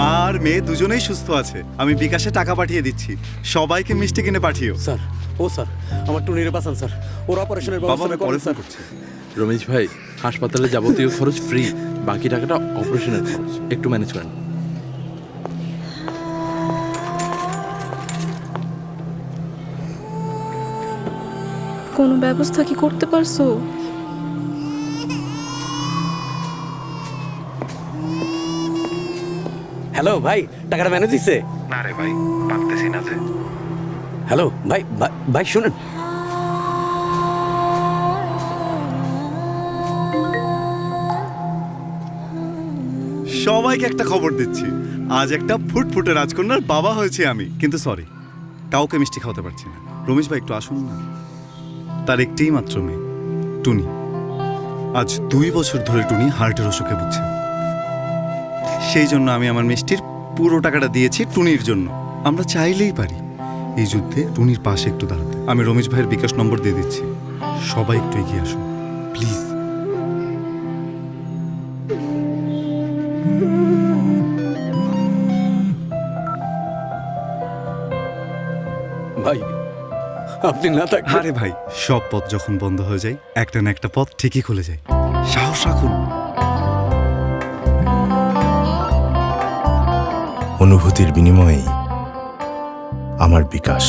মা আর মেয়ে দুজনেই সুস্থ আছে। আমি বিকাশে টাকা পাঠিয়ে দিচ্ছি। সবাইকে মিষ্টি কিনে পাঠিও। স্যার ও স্যার আমার টুনিরে বাঁচান স্যার। ওর অপারেশনের ব্যবস্থা করেন স্যার। করছি। রমেশ ভাই হাসপাতালে যাবতীয় খরচ ফ্রি বাকি টাকাটা অপারেশনের খরচ। একটু ম্যানেজ করেন। কোনো ব্যবস্থা কি করতে পারছ? হ্যালো ভাই টাকাটা ম্যানেজ দিছে? না রে ভাই পারতেছি না যে। হ্যালো ভাই ভাই- ভাই শুনেন। সবাইকে একটা খবর দিচ্ছি। আজ একটা ফুটফুটে রাজকন্যার বাবা হয়েছে আমি কিন্তু সরি কাউকে মিষ্টি খাওয়াতে পারছি না। রমেশ ভাই একটু আসুন না। তার একটিই মাত্র মেয়ে টুনি। আজ দুই বছর ধরে টুনি হার্টের অসুখে ভুগছে। সেই জন্য আমি আমার মিষ্টির পুরো টাকাটা দিয়েছি টুনির জন্য। আমরা চাইলেই পারি। এই যুদ্ধে টুনির পাশে একটু দাঁড়াতে। আমি রমেশ ভাইয়ের বিকাশ নম্বর দিয়ে দিচ্ছি। সবাই একটু এগিয়ে আসুন। প্লিজ। ভাই আপনি না থাকলে আরে ভাই সব পথ যখন বন্ধ হয়ে যায় একটা না একটা পথ ঠিকই খুলে যায়। সাহস রাখুন। অনুভূতির বিনিময়েই আমার বিকাশ।